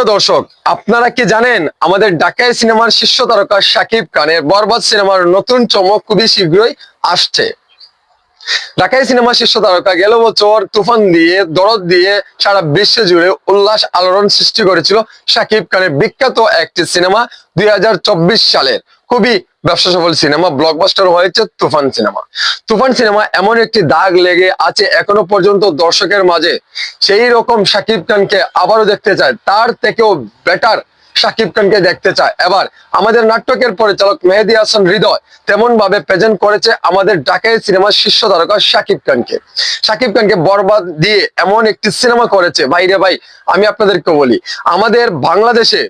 প্রিয় দর্শক, আপনারা কি জানেন আমাদের ঢাকায় সিনেমার শীর্ষ তারকা শাকিব খানের বরবাদ সিনেমার নতুন চমক খুবই শীঘ্রই আসছে। ঢাকায় সিনেমার শীর্ষ তারকা গেল বছর তুফান দিয়ে, দরদ দিয়ে সারা বিশ্ব জুড়ে উল্লাস আলোড়ন সৃষ্টি করেছিল শাকিব খানের বিখ্যাত একটি সিনেমা দুই হাজার চব্বিশ সালের। খুবই ব্যবসা সফল সিনেমা ব্লকবাস্টার হয়েছে তুফান সিনেমা তুফান সিনেমা এমন একটি দাগ লেগে আছে এখনও পর্যন্ত দর্শকের মাঝে। সেই রকম শাকিব খানকে আবারও দেখতে চায়, তার থেকেও বেটার শাকিব খানকে দেখতে চায়। এবার আমাদের নাটকের পরিচালক মেহেদি হাসান হৃদয় তেমন ভাবে প্রেজেন্ট করেছে আমাদের ঢাকায় সিনেমার শীর্ষ তারকা শাকিব খানকে। শাকিব খানকে বরবাদ দিয়ে এমন একটি সিনেমা করেছে। ভাইরে ভাই, আমি আপনাদেরকে বলি, আমাদের বাংলাদেশে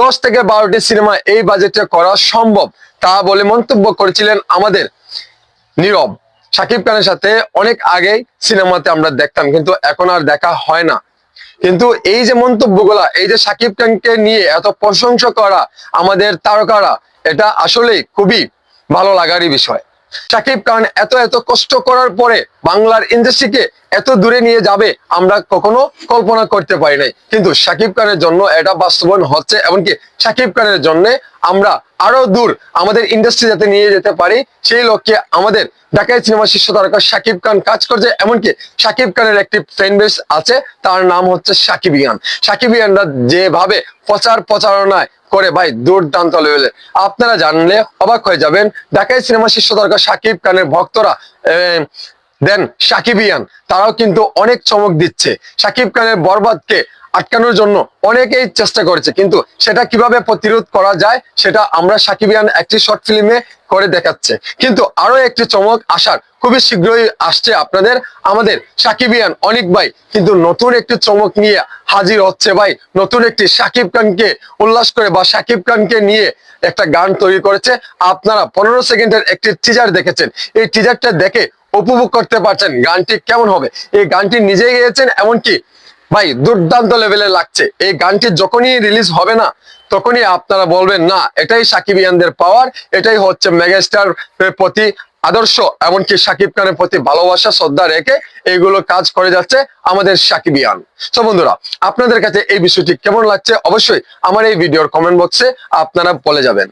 দশ থেকে বারোটি সিনেমা এই বাজেটে করা সম্ভব, তা বলে মন্তব্য করেছিলেন আমাদের নীরব। শাকিব খানের সাথে অনেক আগেই সিনেমাতে আমরা দেখতাম, কিন্তু এখন আর দেখা হয় না। কিন্তু এই যে মন্তব্যগুলা, এই যে শাকিব খানকে নিয়ে এত প্রশংসা করা আমাদের তারকারা, এটা আসলেই খুবই ভালো লাগারই বিষয়। শাকিব খান এত এত কষ্ট করার পরে বাংলার ইন্ডাস্ট্রিকে এত দূরে নিয়ে যাবে, আমরা কখনো কল্পনা করতে পারি নাই। কিন্তু সাকিব খানের জন্য এটা বাস্তবায়ন হচ্ছে, এমনকি সাকিব খানের জন্য আমরা আরও দূর আমাদের ইন্ডাস্ট্রি যাতে নিয়ে যেতে পারি, সেই লক্ষ্যে আমাদের ঢাকায় সিনেমা শীর্ষ তারকা শাকিব খান কাজ করছে। এমনকি শাকিব খানের একটি ফ্যান বেস আছে, তার নাম হচ্ছে সাকিব ইয়ান। সাকিব সাকিবিয়ানরা যেভাবে প্রচার প্রচারণায় করে, ভাই, দুর্দান্ত লেভেলে আপনারা জানলে অবাক হয়ে যাবেন ঢাকায় সিনেমা শীর্ষ তারকা সাকিব খানের ভক্তরা দেন সাকিবিয়ান, তারাও কিন্তু অনেক চমক দিচ্ছে। সাকিব খানের বরবাদকে আটকানোর জন্য অনেকেই চেষ্টা করেছে, কিন্তু সেটা কীভাবে প্রতিরোধ করা যায়, সেটা আমরা সাকিবিয়ান একটি শর্ট ফিল্মে করে দেখাচ্ছে। কিন্তু আরও একটি চমক আসার খুবই শীঘ্রই আসছে আপনাদের, আমাদের সাকিবিয়ান অনেক ভাই কিন্তু নতুন একটি চমক নিয়ে হাজির হচ্ছে ভাই। নতুন একটি সাকিব খানকে উল্লাস করে বা সাকিব খানকে নিয়ে একটা গান তৈরি করেছে। আপনারা পনেরো সেকেন্ডের একটি টিজার দেখেছেন। এই টিজারটা দেখে উপভোগ করতে পারছেন। গানটি কেমন হবে? এই গানটি নিজেই গেয়েছেন, এমনকি ভাই, দুর্দান্ত লেভেলে লাগছে। এই গানটি যখনই রিলিজ হবে না, তখনই আপনারা বলবেন, না, এটাই সাকিব ইয়ানদের পাওয়ার এটাই হচ্ছে মেগাস্টার প্রতি আদর্শ। এমনকি সাকিব খানের প্রতি ভালোবাসা, শ্রদ্ধা রেখে এইগুলো কাজ করে যাচ্ছে আমাদের সাকিবিয়ান তো বন্ধুরা, আপনাদের কাছে এই বিষয়টি কেমন লাগছে? অবশ্যই আমার এই ভিডিওর কমেন্ট বক্সে আপনারা বলে যাবেন।